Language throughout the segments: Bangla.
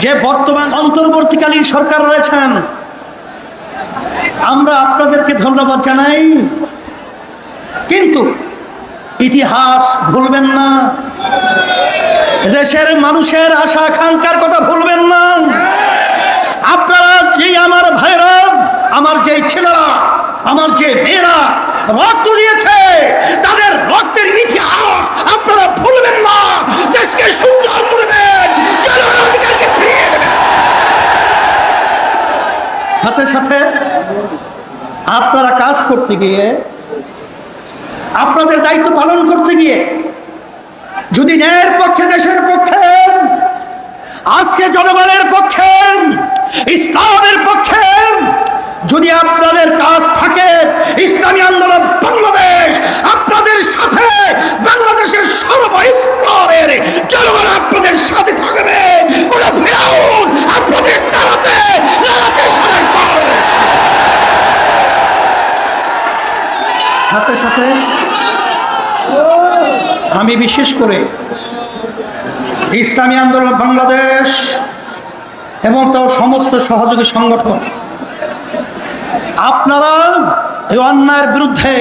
যে বর্তমান অন্তর্বর্তীকালীন সরকার রয়েছেন, আমরা আপনাদেরকে ধন্যবাদ জানাই। কিন্তু ইতিহাস ভুলবেন না। দেশের মানুষের আশা আকাঙ্ক্ষার কথা ভুলবেন না। আপনারা যে আমার ভাইরা, আমার যে ছেলেরা, আমার যে মেয়েরা রক্ত দিয়েছে, তাদের রক্তের ইতিহাস আপনারা ভুলবেন না। দেশকে সুন্দর করবেন। সাথে সাথে আপনারা কাজ করতে গিয়ে, আপনাদের দায়িত্ব পালন করতে গিয়ে, যদি ন্যায়ের পক্ষে, দেশের পক্ষে, আজকে জনগণের পক্ষে, ইসলামের পক্ষে, যদি আপনাদের কাজ থাকে, ইসলামী আন্দোলন বাংলাদেশ আপনাদের সাথে বাংলাদেশের সর্বস্তরের জনগণ আপনাদের সাথে থাকবে কোন ফেরাউন আপনাদের তাড়াতে লড়াতে সাথে পারবে না। সাথে সাথে? আমি বিশেষ করে ইসলামী আন্দোলন বাংলাদেশ এবং তার সমস্ত সহযোগী সংগঠন, আপনারা এই অন্যায়ের বিরুদ্ধে,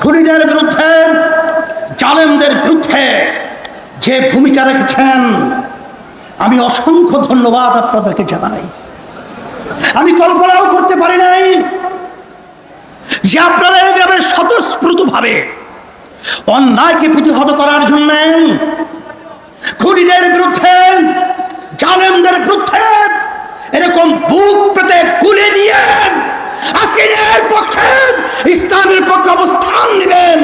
খুনিদের বিরুদ্ধে, জালেমদের বিরুদ্ধে যে ভূমিকা রেখেছেন, আমি অসংখ্য ধন্যবাদ আপনাদেরকে জানাই। আমি কল্পনাও করতে পারি নাই যে আপনারা স্বতঃস্ফূর্তভাবে অন্যায়কে প্রতিহত করার জন্য খুনিদের বিরুদ্ধে, জালেমদের বিরুদ্ধে এরকম বুক পেতে কুলে নিয়ে আজকে পক্ষে ইসলামের পক্ষে অবস্থান নেবেন।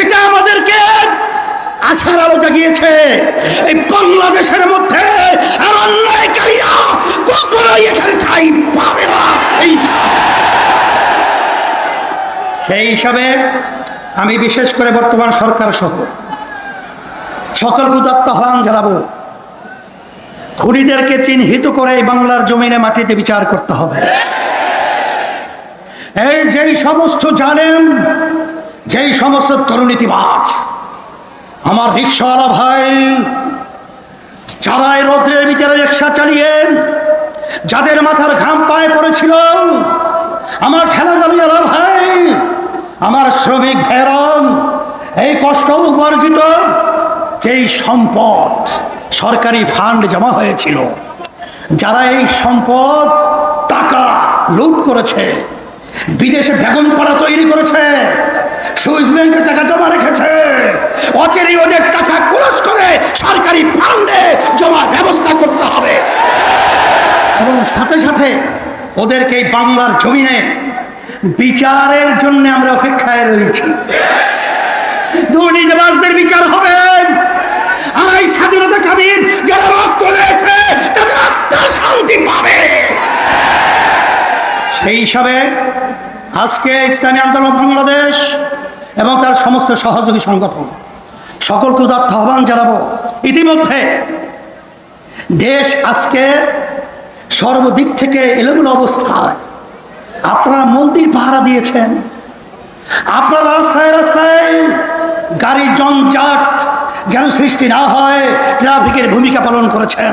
এটা আমাদেরকে আশার আলো জাগিয়েছে। এই বাংলাদেশের মধ্যে আর অন্যায়কারীরা কখনোই এখানে ঠাই পাবে না। এই সেই হিসাবে আমি বিশেষ করে বর্তমান সরকার সহ সকল উদাত্ত আহ্বান জানাব। খুনিদেরকে চিহ্নিত করে বাংলার জমিনে মাটিতে বিচার করতে হবে। এই যেই সমস্ত জানেন যেই সমস্ত তরুণীতিবাজ, আমার রিক্সাওয়ালা ভাই যারা এই রৌদ্রের ভিতরে রিক্সা চালিয়ে যাদের মাথার ঘাম পায়ে পড়েছিল আমার ঠেলা গালিয়ালা ভাই আমার শ্রমিক ভেরম, এই কষ্ট উপার্জিত যেই সম্পদ সরকারি ফান্ড জমা হয়েছিল, যারা এই সম্পদ টাকা লুট করেছে, বিদেশে বেগুন পাড়া তৈরি করেছে, সুইস ব্যাংকে টাকা জমা রেখেছে, অচেরি ওদের টাকা খরচ করে সরকারি ফান্ডে জমা ব্যবস্থা করতে হবে। এবং সাথে সাথে ওদেরকে এই বাংলার জমিনে বিচারের জন্য আমরা অপেক্ষায় রয়েছি। দুর্নীতিবাজদের বিচার হবে। আর এই স্বাধীনতা কামীর যারা রক্ত দিয়েছে, তাদের আত্মা শান্তি পাবে। সেই হিসাবে আজকে ইসলামী আন্দোলন বাংলাদেশ এবং তার সমস্ত সহযোগী সংগঠন, সকলকে উদাত্ত আহ্বান জানাব। ইতিমধ্যে দেশ আজকে সর্বদিক থেকে এলোমেলো অবস্থায়। আপনারা মন্দির পাহারা দিয়েছেন। আপনারা রাস্তায় রাস্তায় গাড়ি জঞ্জাট যেন সৃষ্টি না হয়, ট্রাফিকের ভূমিকা পালন করেছেন।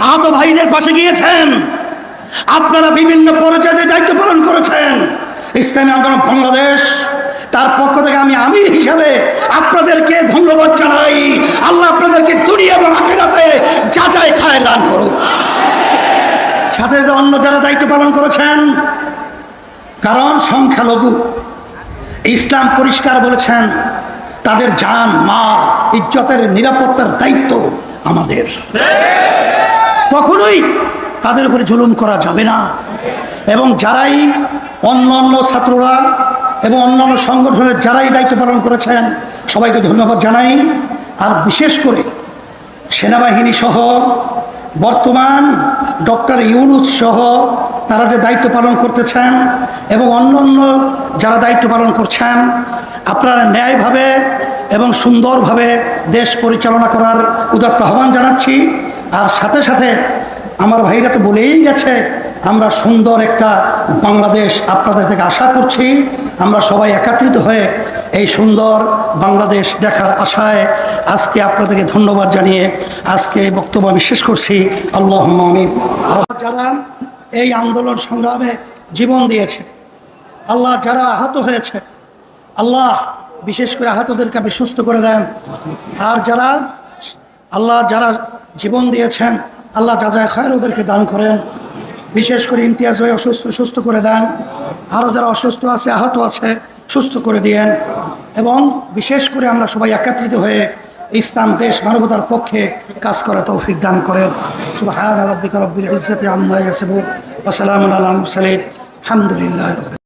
আহত ভাইদের পাশে গিয়েছেন। আপনারা বিভিন্ন পর্যায়ে দায়িত্ব পালন করেছেন। ইসলামী আন্দোলন বাংলাদেশ, তার পক্ষ থেকে আমি আমির হিসাবে আপনাদেরকে ধন্যবাদ জানাই। আল্লাহ আপনাদেরকে দুনিয়া এবং আখেরাতে যা যায় খায় দান করুক। সাথে সাথে অন্য যারা দায়িত্ব পালন করেছেন, কারণ সংখ্যালঘু। ইসলাম পরিষ্কার বলেছেন, তাদের জান মা ইজ্জতের নিরাপত্তার দায়িত্ব আমাদের। কখনোই তাদের উপরে জুলুম করা যাবে না। এবং যারাই অন্য অন্য ছাত্ররা এবং অন্যান্য সংগঠনের যারাই দায়িত্ব পালন করেছেন, সবাইকে ধন্যবাদ জানাই। আর বিশেষ করে সেনাবাহিনী সহ বর্তমান ডক্টর ইউনুস সহ তারা যে দায়িত্ব পালন করতেছেন এবং অন্য অন্য যারা দায়িত্ব পালন করছেন, আপনারা ন্যায়ভাবে এবং সুন্দরভাবে দেশ পরিচালনা করার উদাত্ত আহ্বান জানাচ্ছি। আর সাথে সাথে আমার ভাইরা তো বলেই গেছে, আমরা সুন্দর একটা বাংলাদেশ আপনাদের থেকে আশা করছি। আমরা সবাই একত্রিত হয়ে এই সুন্দর বাংলাদেশ দেখার আশায় আজকে আপনাদেরকে ধন্যবাদ জানিয়ে আজকে বক্তব্য আমি শেষ করছি। আল্লাহ আমিন। যারা এই আন্দোলন সংগ্রামে জীবন দিয়েছে, আল্লাহ যারা আহত হয়েছে, আল্লাহ বিশেষ করে আহতদেরকে আপনি সুস্থ করে দেন। আর যারা, আল্লাহ যারা জীবন দিয়েছেন, আল্লাহ যা যা খায়ের ওদেরকে দান করেন। বিশেষ করে ইমতিয়াজ ভাই অসুস্থ, সুস্থ করে দেন। আরও যারা অসুস্থ আছে, আহত আছে সুস্থ করে দিয়েন এবং বিশেষ করে আমরা সবাই একত্রিত হয়ে ইসলাম, দেশ, মানবতার পক্ষে কাজ করে তৌফিক দান করেন। সুবাহ রাব্বিকা রব্বিল ইজ্জাতি আলহামদুলিল্লাহ